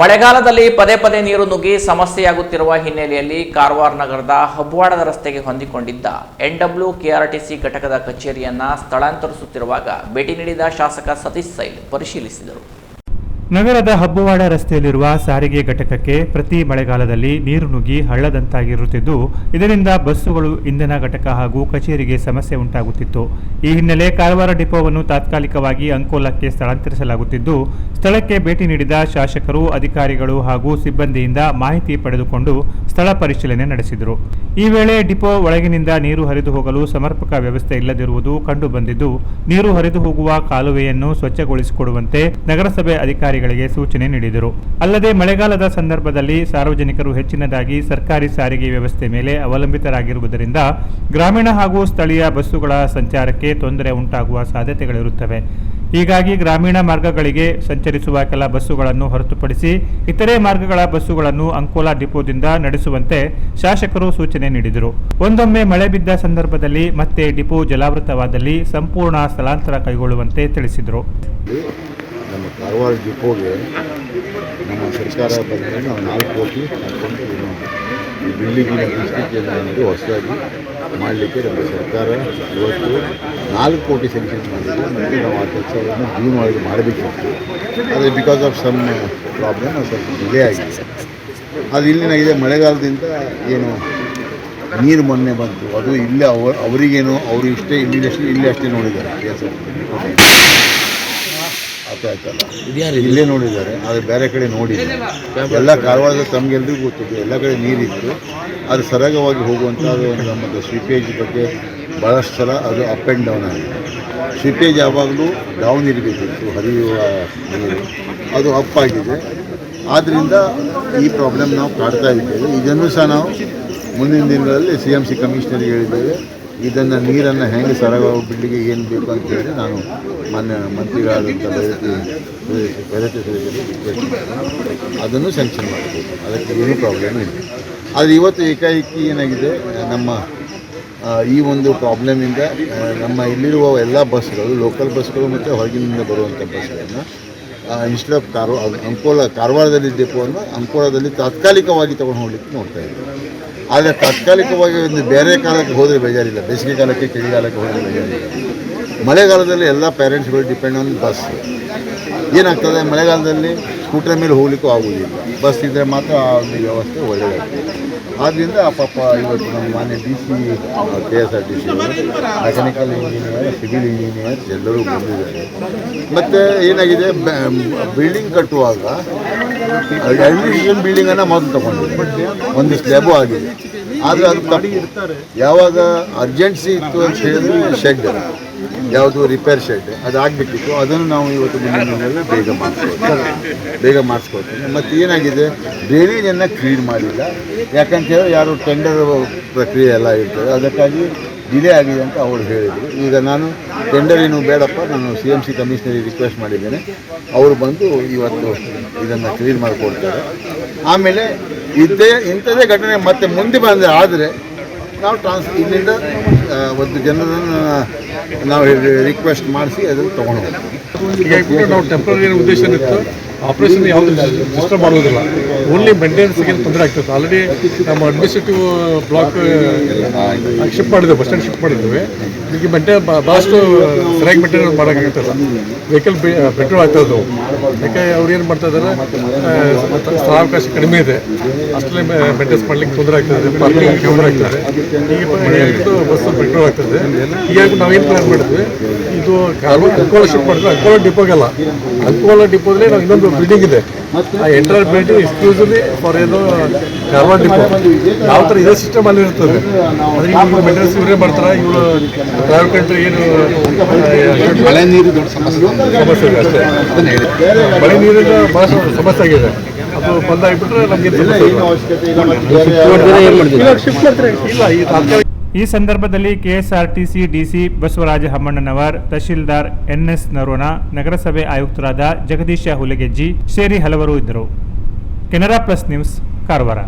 ಮಳೆಗಾಲದಲ್ಲಿ ಪದೇ ಪದೇ ನೀರು ನುಗ್ಗಿ ಸಮಸ್ಯೆಯಾಗುತ್ತಿರುವ ಹಿನ್ನೆಲೆಯಲ್ಲಿ ಕಾರವಾರ ನಗರದ ಹಬ್ಬವಾಡದ ರಸ್ತೆಗೆ ಹೊಂದಿಕೊಂಡಿದ್ದ ಎನ್ಡಬ್ಲ್ಯೂ ಕೆಆರ್ಟಿಸಿ ಘಟಕದ ಕಚೇರಿಯನ್ನ ಸ್ಥಳಾಂತರಿಸುತ್ತಿರುವಾಗ ಭೇಟಿ ನೀಡಿದ ಶಾಸಕ ಸತೀಶ್ ಸೈಲ್ ಪರಿಶೀಲಿಸಿದರು. ನಗರದ ಹಬ್ಬವಾಡ ರಸ್ತೆಯಲ್ಲಿರುವ ಸಾರಿಗೆ ಘಟಕಕ್ಕೆ ಪ್ರತಿ ಮಳೆಗಾಲದಲ್ಲಿ ನೀರು ನುಗ್ಗಿ ಹಳ್ಳದಂತಾಗಿರುತ್ತಿದ್ದು, ಇದರಿಂದ ಬಸ್ಸುಗಳು ಇಂಧನ ಘಟಕ ಹಾಗೂ ಕಚೇರಿಗೆ ಸಮಸ್ಯೆ ಉಂಟಾಗುತ್ತಿತ್ತು. ಈ ಹಿನ್ನೆಲೆ ಕಾರವಾರ ಡಿಪೋವನ್ನು ತಾತ್ಕಾಲಿಕವಾಗಿ ಅಂಕೋಲಕ್ಕೆ ಸ್ಥಳಾಂತರಿಸಲಾಗುತ್ತಿದ್ದು, ಸ್ಥಳಕ್ಕೆ ಭೇಟಿ ನೀಡಿದ ಶಾಸಕರು, ಅಧಿಕಾರಿಗಳು ಹಾಗೂ ಸಿಬ್ಬಂದಿಯಿಂದ ಮಾಹಿತಿ ಪಡೆದುಕೊಂಡು ಸ್ಥಳ ಪರಿಶೀಲನೆ ನಡೆಸಿದರು. ಈ ವೇಳೆ ಡಿಪೋ ಒಳಗಿನಿಂದ ನೀರು ಹರಿದು ಹೋಗಲು ಸಮರ್ಪಕ ವ್ಯವಸ್ಥೆ ಇಲ್ಲದಿರುವುದು ಕಂಡುಬಂದಿದ್ದು, ನೀರು ಹರಿದು ಹೋಗುವ ಕಾಲುವೆಯನ್ನು ಸ್ವಚ್ಛಗೊಳಿಸಿಕೊಡುವಂತೆ ನಗರಸಭೆ ಅಧಿಕಾರಿಗಳಿಗೆ ಸೂಚನೆ ನೀಡಿದರು. ಅಲ್ಲದೆ ಮಳೆಗಾಲದ ಸಂದರ್ಭದಲ್ಲಿ ಸಾರ್ವಜನಿಕರು ಹೆಚ್ಚಿನದಾಗಿ ಸರ್ಕಾರಿ ಸಾರಿಗೆ ವ್ಯವಸ್ಥೆ ಮೇಲೆ ಅವಲಂಬಿತರಾಗಿರುವುದರಿಂದ ಗ್ರಾಮೀಣ ಹಾಗೂ ಸ್ಥಳೀಯ ಬಸ್ಸುಗಳ ಸಂಚಾರಕ್ಕೆ ತೊಂದರೆ ಉಂಟಾಗುವ ಸಾಧ್ಯತೆಗಳಿರುತ್ತವೆ. ಹೀಗಾಗಿ ಗ್ರಾಮೀಣ ಮಾರ್ಗಗಳಿಗೆ ಸಂಚರಿಸುವ ಕೆಲ ಬಸ್ಸುಗಳನ್ನು ಹೊರತುಪಡಿಸಿ ಇತರೆ ಮಾರ್ಗಗಳ ಬಸ್ಸುಗಳನ್ನು ಅಂಕೋಲಾ ಡಿಪೋದಿಂದ ನಡೆಸುವಂತೆ ಶಾಸಕರು ಸೂಚನೆ ನೀಡಿದರು. ಒಂದೊಮ್ಮೆ ಮಳೆ ಬಿದ್ದ ಸಂದರ್ಭದಲ್ಲಿ ಮತ್ತೆ ಡಿಪೋ ಜಲಾವೃತವಾದಲ್ಲಿ ಸಂಪೂರ್ಣ ಸ್ಥಳಾಂತರ ಕೈಗೊಳ್ಳುವಂತೆ ತಿಳಿಸಿದರು. ಕಾರವಾರ ಡಿಪೋಗೆ ನಮ್ಮ ಸರ್ಕಾರ ಬಂದರೆ ನಾವು ನಾಲ್ಕು ಕೋಟಿ ಹಾಕೊಂಡು ಈ ಬಿಲ್ಡಿಂಗಿನ ಸಂಸ್ಕೃತಿಯನ್ನು ಹೊಸದಾಗಿ ಮಾಡಲಿಕ್ಕೆ ನಮ್ಮ ಸರ್ಕಾರ ಇವತ್ತು ನಾಲ್ಕು ಕೋಟಿ ಸೆಂಕ್ಷನ್ ಮಾಡಿದ್ದು. ಮತ್ತು ನಾವು ಆ ಕೆಲಸವನ್ನು ಜೂನ್ ಒಳಗೆ ಮಾಡಬೇಕಿತ್ತು ಆದರೆ ಬಿಕಾಸ್ ಆಫ್ ಸಮ್ ಪ್ರಾಬ್ಲಮ್ ಅದು ಸ್ವಲ್ಪ ಡಿಲೇ ಆಗಿದೆ. ಅದು ಇಲ್ಲಿನಾಗಿದೆ ಮಳೆಗಾಲದಿಂದ ಏನು ನೀರು ಮೊನ್ನೆ ಬಂತು. ಅದು ಇಲ್ಲೇ, ಅವ, ಅವರಿಗೇನು, ಅವರು ಇಷ್ಟೇ ಇಲ್ಲಿ ಅಷ್ಟೇ ಇಲ್ಲಿ ಅಷ್ಟೇ ನೋಡಿದ್ದಾರೆ ಅರ್ಥ ಆಯ್ತಲ್ಲ? ಇಲ್ಲೇ ನೋಡಿದ್ದಾರೆ ಆದರೆ ಬೇರೆ ಕಡೆ ನೋಡಿದ್ದಾರೆ ಎಲ್ಲ ಕಾರವಾರದ ತಮಗೆಲ್ಲರಿಗೂ ಗೊತ್ತಿದೆ ಎಲ್ಲ ಕಡೆ ನೀರಿತ್ತು. ಅದು ಸರಾಗವಾಗಿ ಹೋಗುವಂಥ ಅದು ಒಂದು ನಮ್ಮದು ಸ್ವೀಪೇಜ್ ಬಗ್ಗೆ ಭಾಳಷ್ಟು ಸಲ ಅದು ಅಪ್ ಆ್ಯಂಡ್ ಡೌನ್ ಆಗಿದೆ. ಸ್ವೀಪೇಜ್ ಯಾವಾಗಲೂ ಡೌನ್ ಇರಬೇಕಿತ್ತು ಹರಿಯುವ ನೀರು. ಅದು ಅಪ್ ಆಗಿದೆ. ಆದ್ದರಿಂದ ಈ ಪ್ರಾಬ್ಲಮ್ ನಾವು ಕಾಡ್ತಾ ಇದ್ದೇವೆ. ಇದನ್ನು ಸಹ ನಾವು ಮುಂದಿನ ದಿನಗಳಲ್ಲಿ ಸಿ ಎಂ ಸಿ ಕಮಿಷನರ್ಗೆ ಹೇಳಿದ್ದೇವೆ. ಇದನ್ನು ನೀರನ್ನು ಹೆಂಗೆ ಸರಾಗ ಬಿಡ್ಲಿಕ್ಕೆ ಏನು ಬೇಕು ಅಂತ ಹೇಳಿ ನಾನು ಮಾನ್ಯ ಮಂತ್ರಿಗಳಾದಂಥ ಬೈರತಿ ಬೈರತಿ ಅದನ್ನು ಸ್ಯಾಂಕ್ಷನ್ ಮಾಡಬೇಕು. ಅದಕ್ಕೆ ಏನೂ ಪ್ರಾಬ್ಲಮ್ ಇಲ್ಲ. ಆದರೆ ಇವತ್ತು ಏಕಾಏಕಿ ಏನಾಗಿದೆ, ನಮ್ಮ ಈ ಒಂದು ಪ್ರಾಬ್ಲಮಿಂದ ನಮ್ಮ ಇಲ್ಲಿರುವ ಎಲ್ಲ ಬಸ್ಗಳು ಲೋಕಲ್ ಬಸ್ಗಳು ಮತ್ತು ಹೊರಗಿನಿಂದ ಬರುವಂಥ ಬಸ್ಗಳನ್ನು ಇನ್ಸ್ಟೆಡ್ ಆಫ್ ಕಾರವಾರ ಅಂಕೋಲ ಕಾರವಾರದಲ್ಲಿ ಡಿಪೋವನ್ನು ಅಂಕೋಲದಲ್ಲಿ ತಾತ್ಕಾಲಿಕವಾಗಿ ತೊಗೊಂಡು ಹೋಗ್ಲಿಕ್ಕೆ ನೋಡ್ತಾ ಇದ್ದೀವಿ ಆದರೆ ತಾತ್ಕಾಲಿಕವಾಗಿ ಒಂದು ಬೇರೆ ಕಾಲಕ್ಕೆ ಹೋದರೆ ಬೇಜಾರಿಲ್ಲ. ಬೇಸಿಗೆ ಕಾಲಕ್ಕೆ, ಚಳಿಗಾಲಕ್ಕೆ ಹೋದರೆ ಬೇಜಾರಿಲ್ಲ. ಮಳೆಗಾಲದಲ್ಲಿ ಎಲ್ಲ ಪೇರೆಂಟ್ಸ್ಗಳು ಡಿಪೆಂಡ್ ಆನ್ ಬಸ್ ಏನಾಗ್ತದೆ? ಮಳೆಗಾಲದಲ್ಲಿ ಸ್ಕೂಟರ್ ಮೇಲೆ ಹೋಗ್ಲಿಕ್ಕೂ ಆಗುವುದಿಲ್ಲ. ಬಸ್ ಇದ್ದರೆ ಮಾತ್ರ ಆ ಒಂದು ವ್ಯವಸ್ಥೆ ಒಳ್ಳೆಯದಾಗ್ತದೆ. ಆದ್ದರಿಂದ ಪಾಪ ಇವತ್ತು ನಮ್ಮ ಮಾನ್ಯ D C K S R T C mechanical engineer civil engineers ಎಲ್ಲರೂ ಬಂದಿದ್ದಾರೆ. ಮತ್ತು ಏನಾಗಿದೆ? ಬಿಲ್ಡಿಂಗ್ ಕಟ್ಟುವಾಗ ಅಡ್ಮಿನಿಸ್ಟ್ರೇಷನ್ ಬಿಲ್ಡಿಂಗನ್ನು ಮೊದಲು ತಗೊಂಡಿದೆ ಒಂದು ಸ್ಲ್ಯಾಬು ಆಗಿದೆ. ಆದರೆ ಅದು ಯಾವಾಗ ಅರ್ಜೆನ್ಸಿ ಇತ್ತು ಅಂತ ಹೇಳಿದ್ರೆ ಶೆಡ್ ಯಾವುದು ರಿಪೇರ್ ಶೆಡ್ ಅದು ಆಗಿಬಿಟ್ಟಿತ್ತು. ಅದನ್ನು ನಾವು ಇವತ್ತು ಮುಂದಿನ ಬೇಗ ಮಾಡಿಸ್ಕೊಳ್ತೀವಿ ಬೇಗ ಮಾಡಿಸ್ಕೊಳ್ತೀವಿ ಮತ್ತು ಏನಾಗಿದೆ? ಡ್ರೈನೇಜನ್ನು ಕ್ಲೀನ್ ಮಾಡಿಲ್ಲ. ಯಾಕಂತ ಹೇಳಿ ಯಾರು ಟೆಂಡರ್ ಪ್ರಕ್ರಿಯೆ ಎಲ್ಲ ಇರ್ತದೆ. ಅದಕ್ಕಾಗಿ ಡಿಲೇ ಆಗಿದೆ ಅಂತ ಅವರು ಹೇಳಿದರು. ಈಗ ನಾನು ಟೆಂಡರ್ ಏನು ಬೇಡಪ್ಪ. ನಾನು ಸಿ ಎಂ ಸಿ ಕಮಿಷನರಿಗೆ ರಿಕ್ವೆಸ್ಟ್ ಮಾಡಿದ್ದೇನೆ. ಅವರು ಬಂದು ಇವತ್ತು ಇದನ್ನು ಕ್ಲೀನ್ ಮಾಡಿಕೊಡ್ತಾರೆ. ಆಮೇಲೆ ಇದ್ದೇ ಇಂಥದ್ದೇ ಘಟನೆ ಮತ್ತೆ ಮುಂದೆ ಬಂದರೆ ಆದರೆ ನಾವು ಟ್ರಾನ್ಸ್ ಇಲ್ಲಿಂದ ಒಂದು ಜನರನ್ನು ನಾವು ರಿಕ್ವೆಸ್ಟ್ ಮಾಡಿಸಿ ಅದನ್ನು ತೊಗೊಂಡು ಹೋಗ್ತೀವಿ ನಾವು ಟೆಂಪ್ರರಿ ಉದ್ದೇಶ ಇತ್ತು? ಆಪರೇಷನ್ ಯಾವುದು ಡಿಸ್ಟರ್ಬ್ ಮಾಡೋದಿಲ್ಲ. ಓನ್ಲಿ ಮೇಂಟೆನೆನ್ಸ್ಗೆ ತೊಂದರೆ ಆಗ್ತದೆ. ಆಲ್ರೆಡಿ ನಮ್ಮ ಅಡ್ಮಿನಿಸ್ಟ್ರೇಟಿವ್ ಬ್ಲಾಕ್ ಶಿಫ್ಟ್ ಮಾಡಿದ್ದೇವೆ ಬಸ್ ಸ್ಟ್ಯಾಂಡ್ ಶಿಫ್ಟ್ ಮಾಡಿದ್ದೇವೆ ಈಗ ಮೆಂಟೆ ಭಾಳಷ್ಟು ಸರಿಯಾಗಿ ಮೇಂಟೆನೆನ್ಸ್ ಮಾಡೋಕ್ಕಾಗ್ತಲ್ಲ ವೆಹಿಕಲ್ ಪೆಟ್ರೋಲ್ ಆಗ್ತಾ ಇದ್ದವು ಯಾಕೆ ಅವ್ರು ಏನು ಮಾಡ್ತಾ ಇದ್ದಾರೆ? ಸ್ಥಳಾವಕಾಶ ಕಡಿಮೆ ಇದೆ. ಅಷ್ಟೇ ಮೇಂಟೆನ್ಸ್ ಮಾಡ್ಲಿಕ್ಕೆ ತೊಂದರೆ ಆಗ್ತದೆ. ಪಾರ್ಕಿಂಗ್ ತೊಂದರೆ ಆಗ್ತದೆ. ಈಗ ಬಸ್ ಪೆಟ್ರೋಲ್ ಆಗ್ತದೆ ಹೀಗಾಗಿ ನಾವೇನು ಪ್ಲಾನ್ ಮಾಡಿದ್ವಿ? ಇದು ಅಂಕೋಲ ಶಿಫ್ಟ್ ಮಾಡಿದ್ರೆ ಅಂಕೋಲ ಡಿಪೋಗಲ್ಲ ಅಂಕೋಲ ಡಿಪೋದಲ್ಲಿ ನಾವು ಇನ್ನೊಂದು ಬಿಲ್ಡಿಂಗ್ ಇದೆ. ಆ ಎಂಟ್ರಲ್ ಬಿಲ್ಡಿಂಗ್ ಎಕ್ಸ್ಕ್ಲೂಸಿವ್ಲಿ ಫಾರ್ ಏನು ಕರ್ವಾ ಡಿಪೋ ಯಾವ ಥರ ಇದೇ ಸಿಸ್ಟಮ್ ಅಲ್ಲಿ ಇರ್ತದೆ. ಅಂದ್ರೆ ಇವರು ಮೇಂಟೆನೆನ್ಸ್ ಇವರೇ ಮಾಡ್ತಾರೆ ಇವರು ಪ್ರೈವೇಟ್ ಕಂಟ್ರಿ ಏನು ಮಳೆ ನೀರು ದೊಡ್ಡ ಸಮಸ್ಯೆ. ಸಮಸ್ಯೆ ಇದೆ ಅಷ್ಟೇ. ಮಳೆ ನೀರಿನ ಭಾಳ ಸಮಸ್ಯೆ ಆಗಿದೆ. ಅದು ಬಂದಾಗ್ಬಿಟ್ರೆ ನಮ್ಗೆ ಅವಶ್ಯಕತೆ ಇಲ್ಲ. ಇಲ್ಲ ಈ ತಾತ್ಕಾಲಿಕ ಈ ಸಂದರ್ಭದಲ್ಲಿ KSRTC DC Basavaraj Hammannanavar tahsildar NS Naron, ನಗರಸಭೆ ಆಯುಕ್ತರಾದ ಜಗದೀಶ ಹುಲಗೆಜ್ಜಿ ಸೇರಿ ಹಲವರು ಇದ್ದರು. Canara Plus News, Karwar.